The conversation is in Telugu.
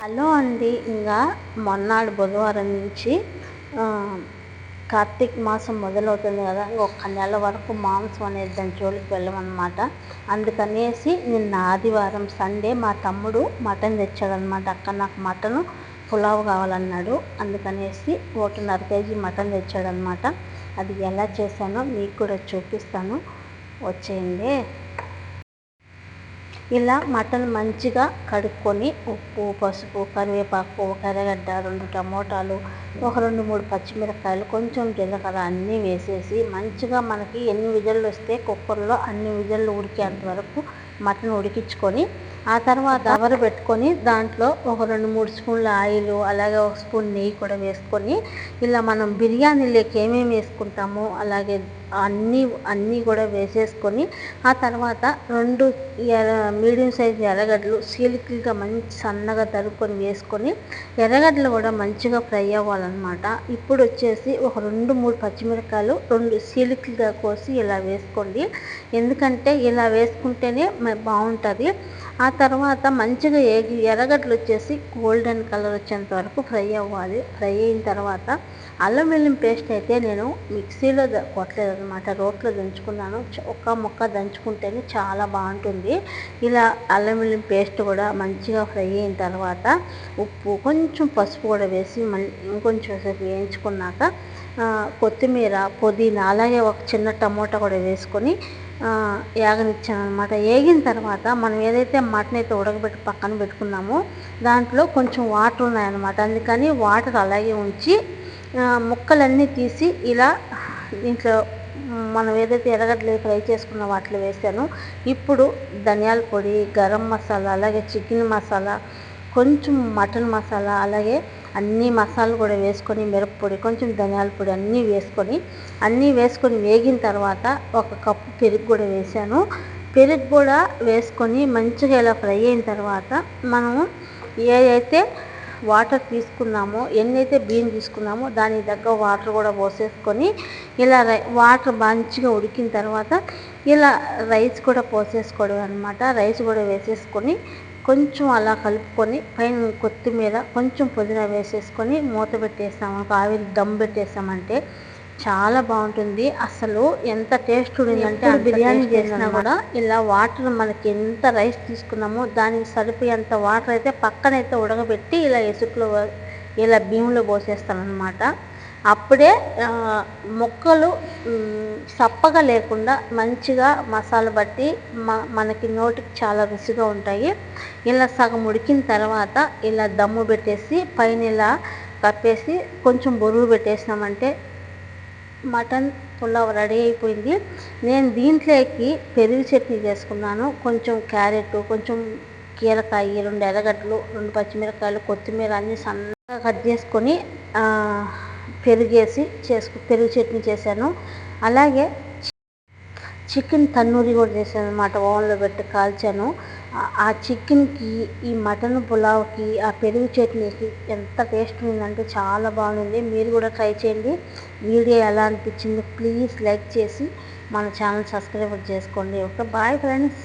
హలో అండి. ఇంకా మొన్నాడు బుధవారం నుంచి కార్తీక మాసం మొదలవుతుంది కదా ఒక్క నెల వరకు మాంసం అనేది దాని జోలికి వెళ్ళమన్నమాట. అందుకనేసి నిన్న ఆదివారం సండే మా తమ్ముడు మటన్ తెచ్చాడనమాట అక్క నాకు మటను పులావ్ కావాలన్నాడు. అందుకనేసి ఒకటిన్నర కేజీ మటన్ తెచ్చాడనమాట అది ఎలా చేశానో మీకు కూడా చూపిస్తాను. వచ్చేయండి. ఇలా మటన్ మంచిగా కడుక్కొని ఉప్పు పసుపు కరివేపాకు ఒక ఎర్రగడ్డ రెండు టమోటాలు ఒక రెండు మూడు పచ్చిమిరపకాయలు కొంచెం జీలకర్ర అన్నీ వేసేసి మంచిగా మనకి ఎన్ని విజల్లు వస్తే కుక్కర్లో అన్ని విజల్లు ఉడికేంత వరకు మటన్ ఉడికించుకొని ఆ తర్వాత అవరు పెట్టుకొని దాంట్లో ఒక రెండు మూడు స్పూన్ల ఆయిల్ అలాగే ఒక స్పూన్ నెయ్యి కూడా వేసుకొని ఇలా మనం బిర్యానీలోకి ఏమేమి వేసుకుంటామో అలాగే అన్నీ అన్నీ కూడా వేసేసుకొని ఆ తర్వాత రెండు మీడియం సైజు ఎర్రగడ్డలు సీలికలుగా మంచి సన్నగా తరుక్కొని వేసుకొని ఎర్రగడ్డలు కూడా మంచిగా ఫ్రై అవ్వాలన్నమాట. ఇప్పుడు వచ్చేసి ఒక రెండు మూడు పచ్చిమిరకాయలు రెండు సీలికలుగా కోసి ఇలా వేసుకోండి. ఎందుకంటే ఇలా వేసుకుంటేనే బాగుంటుంది. ఆ తర్వాత మంచిగా ఎగి ఎర్రగడ్డలు వచ్చేసి గోల్డెన్ కలర్ వచ్చేంత వరకు ఫ్రై అవ్వాలి. ఫ్రై అయిన తర్వాత అల్లం వెల్లుల్లి పేస్ట్ అయితే నేను మిక్సీలో కొట్టలేదు అనమాట రోట్లో దంచుకున్నాను. ఒక్క ముక్క దంచుకుంటేనే చాలా బాగుంటుంది. ఇలా అల్లం వెల్లుల్లి పేస్ట్ కూడా మంచిగా ఫ్రై అయిన తర్వాత ఉప్పు కొంచెం పసుపు కూడా వేసి మళ్ళీ ఇంకొంచెం సేపు వేయించుకున్నాక కొత్తిమీర పుదీనా అలాగే ఒక చిన్న టమోటా కూడా వేసుకొని యాగనిచ్చాను అనమాట వేగిన తర్వాత మనం ఏదైతే మటన్ అయితే ఉడకబెట్టి పక్కన పెట్టుకున్నామో దాంట్లో కొంచెం వాటర్ ఉన్నాయన్నమాట. అందుకని వాటర్ అలాగే ఉంచి ముక్కలన్నీ తీసి ఇలా దీంట్లో మనం ఏదైతే ఎర్రగడ్డలు ఫ్రై చేసుకున్న వాటిలో వేసాను ఇప్పుడు ధనియాల పొడి గరం మసాలా అలాగే చికెన్ మసాలా కొంచెం మటన్ మసాలా అలాగే అన్ని మసాలాలు కూడా వేసుకొని మిరప్పొడి కొంచెం ధనియాల పొడి అన్నీ వేసుకొని అన్నీ వేసుకొని వేగిన తర్వాత ఒక కప్పు పెరుగు కూడా వేసాను. పెరుగు కూడా వేసుకొని మంచిగా ఇలా ఫ్రై అయిన తర్వాత మనము ఏదైతే వాటర్ తీసుకున్నామో ఎన్నైతే బియ్యం తీసుకున్నామో దానికి తగ్గ వాటర్ కూడా పోసేసుకొని ఇలా వాటర్ మంచిగా ఉడికిన తర్వాత ఇలా రైస్ కూడా పోసేసుకోవడం అనమాట రైస్ కూడా వేసేసుకొని కొంచెం అలా కలుపుకొని పైన కొత్తిమీర కొంచెం పుదీనా వేసేసుకొని మూత పెట్టేస్తాము ఆవిరి దమ్ పెట్టేసామంటే చాలా బాగుంటుంది. అసలు ఎంత టేస్ట్ ఉండిందంటే బిర్యానీ చేసినా కూడా ఇలా వాటర్ మనకి ఎంత రైస్ తీసుకున్నామో దానికి సరిపోయేంత వాటర్ అయితే పక్కనైతే ఉడకబెట్టి ఇలా ఎసుట్లో ఇలా బియ్యంలో పోసేస్తాను అనమాట అప్పుడే మొక్కలు సప్పగా లేకుండా మంచిగా మసాలా బట్టి మనకి నోటికి చాలా రుచిగా ఉంటాయి. ఇలా సగం ఉడికిన తర్వాత ఇలా దమ్ము పెట్టేసి పైన ఇలా కప్పేసి కొంచెం బొరుగు పెట్టేసినామంటే మటన్ పులావ్ రెడీ అయిపోయింది. నేను దీంట్లోకి పెరుగు చట్నీ చేసుకున్నాను. కొంచెం క్యారెట్ కొంచెం కీరకాయ రెండు ఎర్రగడ్డలు రెండు పచ్చిమిరపకాయలు కొత్తిమీర అన్నీ సన్నగా కట్ చేసుకొని పెరుగేసి చేసుకు పెరుగు చట్నీ చేశాను. అలాగే చికెన్ తన్నూరి కూడా చేశాను అనమాట ఓవెన్లో పెట్టి కాల్చాను. ఆ చికెన్కి ఈ మటన్ పులావ్కి ఆ పెరుగు చట్నీకి ఎంత టేస్ట్ ఉందంటే చాలా బాగుంది. మీరు కూడా ట్రై చేయండి. వీడియో ఎలా అనిపించింది ప్లీజ్ లైక్ చేసి మన ఛానల్ సబ్స్క్రైబ్ చేసుకోండి. Okay bye friends.